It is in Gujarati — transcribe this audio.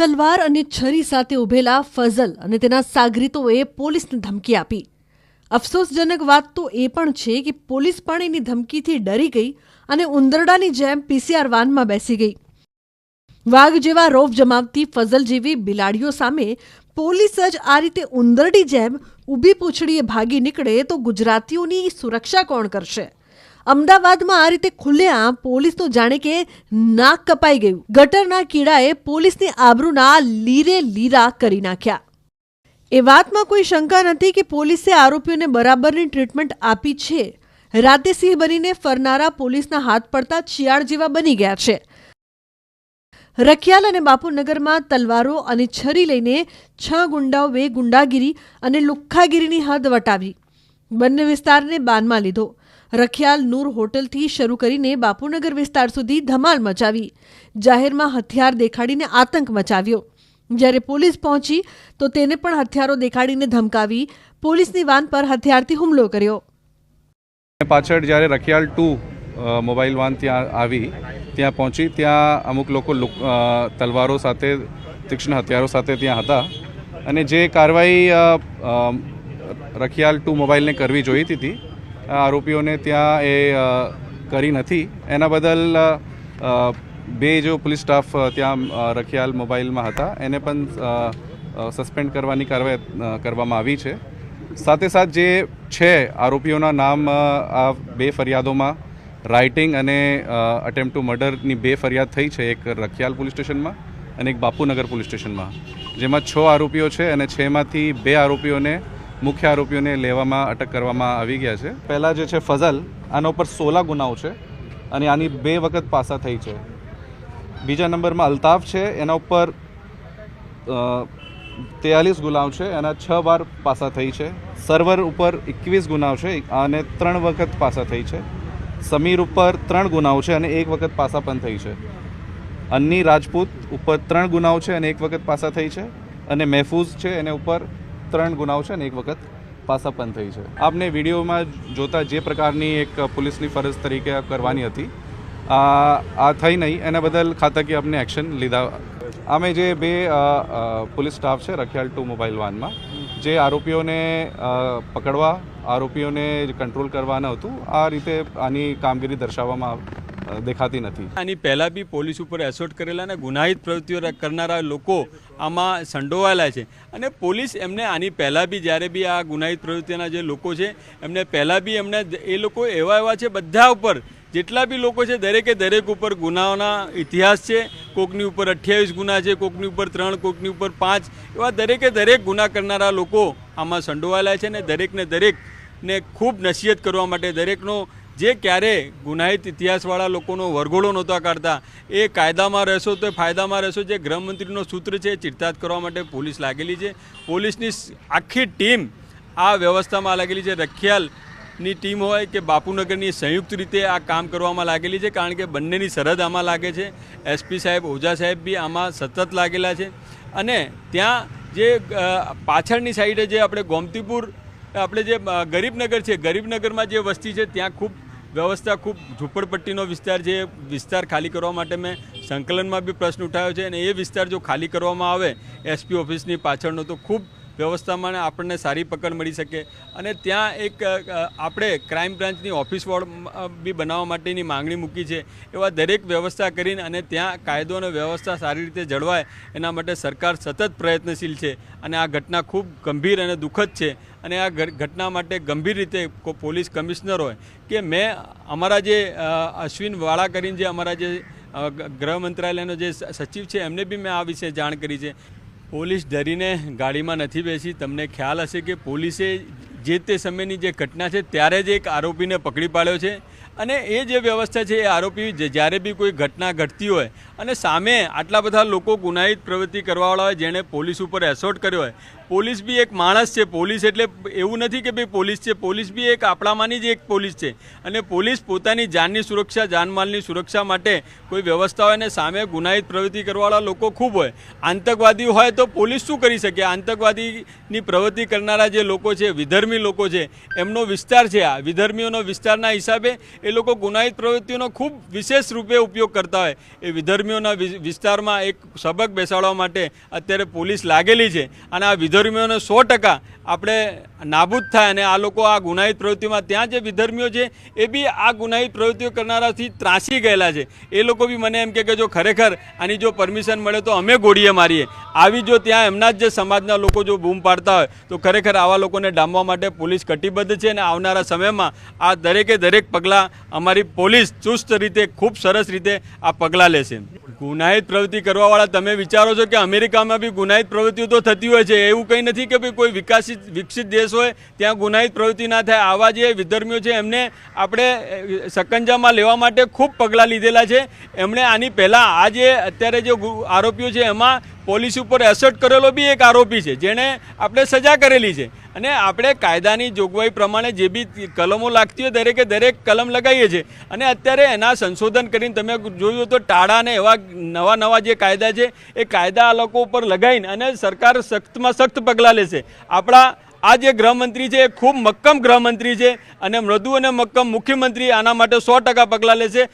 તલવાર અને છરી સાથે ઉભેલા ફઝલ અને તેના સાગરીતોએ પોલીસને ધમકી આપી. અફસોસજનક વાત તો એ પણ છે કે પોલીસ પણ એની ધમકીથી ડરી ગઈ અને ઉંદરડાની જેમ પીસીઆર વાનમાં બેસી ગઈ. વાઘ જેવા રોફ જમાવતી ફઝલ જેવી બિલાડીઓ સામે પોલીસ જ આ રીતે ઉંદરડી જેમ ઊભી પૂંછડીએ ભાગી નીકળે તો ગુજરાતીઓની સુરક્ષા કોણ કરશે? અમદાવાદમાં આ રીતે ખુલ્લેઆમ પોલીસનું જાણે કે નાક કપાઈ ગયું. ગટરના કીડાએ પોલીસની આબરૂના લીરે લીરા કરી નાખ્યા. એ વાતમાં કોઈ શંકા નથી કે પોલીસે આરોપીઓને બરાબરની ટ્રીટમેન્ટ આપી છે. રાતે સિંહ બનીને ફરનારા પોલીસના હાથ પડતા શિયાળ જેવા બની ગયા છે. રખિયાલ અને બાપુનગરમાં તલવારો અને છરી લઈને છ ગુંડાઓએ ગુંડાગીરી અને લુખ્ખાગીરીની હદ વટાવી. બંને વિસ્તારને બાનમાં લીધો. રખિયાલ નૂર હોટલથી શરૂ કરીને બાપુનગર વિસ્તાર સુધી ધમાલ મચાવી. જાહેરમાં હથિયાર દેખાડીને આતંક મચાવ્યો. જ્યારે પોલીસ પહોંચી, તો તેને પણ હથિયારો દેખાડીને ધમકાવી પોલીસની વાન પર હથિયારથી હુમલો કર્યો. પાછળ જ્યારે રખિયાલ ટુ મોબાઈલ વાન ત્યાં આવી, ત્યાં પહોંચી, ત્યાં અમુક લોકો તલવારો સાથે, તીક્ષ્ણ હથિયારો સાથે ત્યાં હતા. અને જે કાર્યવાહી રખિયાલ ટુ મોબાઈલને કરવી જોઈતી હતી આરોપીઓને ત્યાં એ કરી નથી. એના બદલ બે જો પોલીસ સ્ટાફ ત્યાં રખિયાલ મોબાઈલમાં હતા. એને પણ સસ્પેન્ડ કરવાની કાર્યવાહી કરવામાં આવી છે. સાથે સાથ જે છે, આરોપીઓના નામ આ બે ફરિયાદોમાં, રાઇટિંગ અને અટેમ્પ ટુ મર્ડરની બે ફરિયાદ થઈ છે. એક રખિયાલ પોલીસ સ્ટેશનમાં અને એક બાપુનગર પોલીસ સ્ટેશનમાં. જેમાં છ આરોપીઓ છે અને છમાંથી બે આરોપીઓને મુખ્ય આરોપીઓને લેવામાં અટક કરવામાં આવી ગયા છે. પહેલાં જે છે ફઝલ, આના ઉપર સોલા ગુનાઓ છે અને આની બે વખત પાસા થઈ છે. બીજા નંબરમાં અલ્તાફ છે, એના ઉપર તેયાલીસ ગુનાઓ છે, એના છ વાર પાસા થઈ છે. સર્વર ઉપર એકવીસ ગુનાઓ છે, અને ત્રણ વખત પાસા થઈ છે. સમીર ઉપર ત્રણ ગુનાઓ છે, અને એક વખત પાસા પણ થઈ છે. અન્ની રાજપૂત ઉપર ત્રણ ગુનાઓ છે, અને એક વખત પાસા થઈ છે. અને મહેફૂઝ છે, એને ઉપર ત્રણ ગુનાઓ છે ને એક વખત પાસા પણ થઈ છે. આપને વિડીયોમાં જોતા જે પ્રકારની એક પોલીસની ફરજ તરીકે કરવાની હતી આ થઈ નહીં. એના બદલ ખાતાકીય આપને એક્શન લીધા. અમે જે બે પોલીસ સ્ટાફ છે રખિયાલ ટુ મોબાઈલ વાનમાં જે આરોપીઓને પકડવા આરોપીઓને કંટ્રોલ કરવાના હતું આ રીતે આની કામગીરી દર્શાવવામાં અ, દેખાતી નથી. આની પહેલાં બી પોલીસ ઉપર એસોર્ટ કરેલા અને ગુનાહિત પ્રવૃત્તિઓ કરનારા લોકો આમાં સંડોવાયેલા છે. અને પોલીસ એમને આની પહેલાં બી જ્યારે બી આ ગુનાહિત પ્રવૃત્તિના જે લોકો છે, એમને પહેલાં બી એમને એ લોકો એવા એવા છે બધા ઉપર, જેટલા બી લોકો છે, દરેકે દરેક ઉપર ગુનાઓના ઇતિહાસ છે. કોકની ઉપર અઠ્યાવીસ ગુના છે, કોકની ઉપર ત્રણ, કોકની ઉપર પાંચ, એવા દરેકે દરેક ગુના કરનારા લોકો આમાં સંડોવાયેલા છે અને દરેકને દરેકને ખૂબ નસીહત કરવા માટે દરેકનો જે ક્યારે ગુનાહિત ઇતિહાસવાળા લોકોનો વરઘોડો નહોતા કાઢતા, એ કાયદામાં રહેશો તો ફાયદામાં રહેશો. જે ગૃહમંત્રીનો સૂત્ર છે એ ચિરતાત કરવા માટે પોલીસ લાગેલી છે. પોલીસની આખી ટીમ આ વ્યવસ્થામાં લાગેલી છે. રખિયાલની ટીમ હોય કે બાપુનગરની સંયુક્ત રીતે આ કામ કરવામાં લાગેલી છે, કારણ કે બંનેની સરહદ આમાં લાગે છે. એસપી સાહેબ, ઓઝા સાહેબ બી આમાં સતત લાગેલા છે. અને ત્યાં જે પાછળની સાઈડે જે આપણે ગોમતીપુર આપણે જે ગરીબનગર છે, ગરીબનગરમાં જે વસ્તી છે, ત્યાં ખૂબ વ્યવસ્થા, ખૂબ ઝૂંપડપટ્ટીનો વિસ્તાર છે. વિસ્તાર ખાલી કરવા માટે મેં સંકલનમાં બી પ્રશ્ન ઉઠાવ્યો છે અને એ વિસ્તાર જો ખાલી કરવામાં આવે, એસપી ઓફિસની પાછળનો તો ખૂબ વ્યવસ્થામાં આપણને સારી પકડ મળી શકે. અને ત્યાં એક આપણે ક્રાઇમ બ્રાન્ચની ઓફિસ વોર્ડ બી બનાવવા માટેની માંગણી મૂકી છે. એવા દરેક વ્યવસ્થા કરીને અને ત્યાં કાયદો અને વ્યવસ્થા સારી રીતે જળવાય, એના માટે સરકાર સતત પ્રયત્નશીલ છે. અને આ ઘટના ખૂબ ગંભીર અને દુઃખદ છે. અને આ ઘટના માટે ગંભીર રીતે પોલીસ કમિશનર હોય કે મેં અમારા જે અશ્વિન વાળા કરીને જે અમારા જે ગૃહ મંત્રાલયનો જે સચિવ છે, એમને બી મેં આ વિશે જાણ કરી છે. પોલીસ ડરીને ગાડીમાં નથી બેસી. તમને ખ્યાલ હશે કે પોલીસે જે તે સમયની જે ઘટના છે, ત્યારે જ એક આરોપીને પકડી પાડ્યો છે. અને એ જે વ્યવસ્થા છે એ આરોપી જ્યારે બી કોઈ ઘટના ઘટતી હોય અને સામે આટલા બધા લોકો ગુનાહિત પ્રવૃત્તિ કરવાવાળા હોય, જેણે પોલીસ ઉપર એસોર્ટ કર્યો હોય, પોલીસ બી એક માણસ છે, પોલીસ એટલે એવું નથી કે ભાઈ પોલીસ છે, પોલીસ બી એક આપણામાંની જ એક પોલીસ છે. અને પોલીસ પોતાની જાનની સુરક્ષા, જાનમાલની સુરક્ષા માટે કોઈ વ્યવસ્થા હોય અને સામે ગુનાહિત પ્રવૃત્તિ કરવાવાળા લોકો ખૂબ હોય. આતંકવાદી હોય તો પોલીસ શું કરી શકે? આતંકવાદીની પ્રવૃત્તિ કરનારા જે લોકો છે, વિધર્મી લોકો છે, એમનો વિસ્તાર છે આ. વિધર્મીઓનો વિસ્તારના હિસાબે એ એ લોકો ગુનાહિત પ્રવૃત્તિઓનો ખૂબ વિશેષ રૂપે ઉપયોગ કરતા હોય. એ વિધર્મીઓના વિસ્તારમાં એક સબક બેસાડવા માટે અત્યારે પોલીસ લાગેલી છે અને આ વિધર્મીઓને સો ટકા આપણે નાબૂદ થાય અને આ લોકો આ ગુનાહિત પ્રવૃત્તિમાં ત્યાં જે વિધર્મીઓ છે એ બી આ ગુનાહિત પ્રવૃત્તિઓ કરનારાથી ત્રાસી ગયેલા છે. એ લોકો બી મને એમ કે જો ખરેખર આની જો પરમિશન મળે તો અમે ગોળીએ મારીએ. આવી જો ત્યાં એમના જ જે સમાજના લોકો જો બૂમ પાડતા હોય તો ખરેખર આવા લોકોને ડામવા માટે પોલીસ કટિબદ્ધ છે અને આવનારા સમયમાં આ દરેકે દરેક પગલાં અમારી પોલીસ ચુસ્ત રીતે, ખૂબ સરસ રીતે આ પગલાં લેશે. ગુનાહિત પ્રવૃત્તિ કરવાવાળા તમે વિચારો છો કે અમેરિકામાં બી ગુનાહિત પ્રવૃત્તિઓ તો થતી હોય છે. એવું કંઈ નથી કે ભાઈ કોઈ વિકાસિત, વિકસિત દેશ હોય, ત્યાં ગુનાહિત પ્રવૃત્તિ ના થાય. આવા જે વિધર્મીઓ છે, એમને આપણે સકંજામાં લેવા માટે ખૂબ પગલાં લીધેલા છે. એમણે આની પહેલાં આ જે, અત્યારે જે આરોપીઓ છે, એમાં પોલીસ ઉપર એસર્ટ કરેલો બી એક આરોપી છે, જેણે આપણે સજા કરેલી છે. અને આપણે કાયદાની જોગવાઈ પ્રમાણે જે બી કલમો લાગતી હોય દરેકે દરેક કલમ લગાવીએ છીએ. અને અત્યારે એના સંશોધન કરીને તમે જોયું તો ટાળા ને એવા નવા નવા જે કાયદા છે, એ કાયદા આ લોકો ઉપર લગાવીને અને સરકાર સખ્તમાં સખ્ત પગલાં લેશે. આપણા આ જે ગૃહમંત્રી છે, એ ખૂબ મક્કમ ગૃહમંત્રી છે અને મૃદુ અને મક્કમ મુખ્યમંત્રી આના માટે સો ટકા પગલાં લેશે.